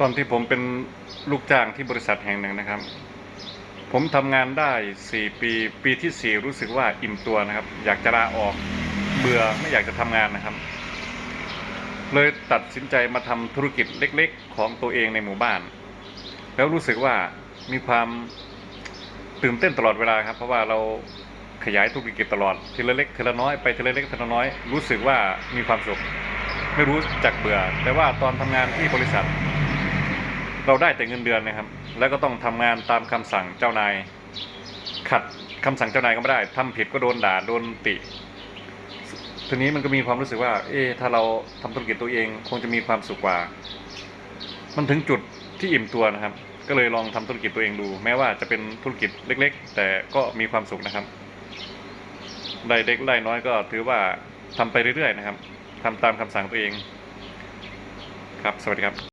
ตอนที่ผมเป็นลูกจ้างที่บริษัทแห่งหนึ่งนะครับ ผมทำงานได้ 4 ปีปีที่ 4 รู้สึกว่าอิ่มตัวนะครับ อยากจะลาออกเบื่อไม่อยากจะทำงานนะครับ เลยตัดสินใจมาทำธุรกิจเล็ก ๆ ของตัวเองในหมู่บ้าน แล้วรู้สึกว่ามีความตื่นเต้นตลอดเวลาครับ เพราะว่าเราขยายธุรกิจตลอดทีละเล็กทีละน้อยไปทีละเล็กทีละน้อย รู้สึกว่ามีความสุข ไม่รู้จักเบื่อ แต่ว่าตอนทำงานที่บริษัท เราได้แต่เงินเดือนนะครับ แล้วก็ต้องทำงานตามคำสั่งเจ้านาย ขัดคำสั่งเจ้านายก็ไม่ได้ทำผิดก็โดนด่าโดนติ ทีนี้มันก็มีความรู้สึกว่า เอ๊ถ้าเราทำธุรกิจตัวเองคงจะมีความสุขกว่า มันถึงจุดที่อิ่มตัวนะครับ ก็เลยลองทำธุรกิจตัวเองดู แม้ว่าจะเป็นธุรกิจเล็ก ๆ แต่ก็มีความสุขนะครับได้เล็กได้น้อยก็ถือว่าทำไปเรื่อยๆนะครับทำตามคำสั่งตัวเอง ครับ สวัสดีครับ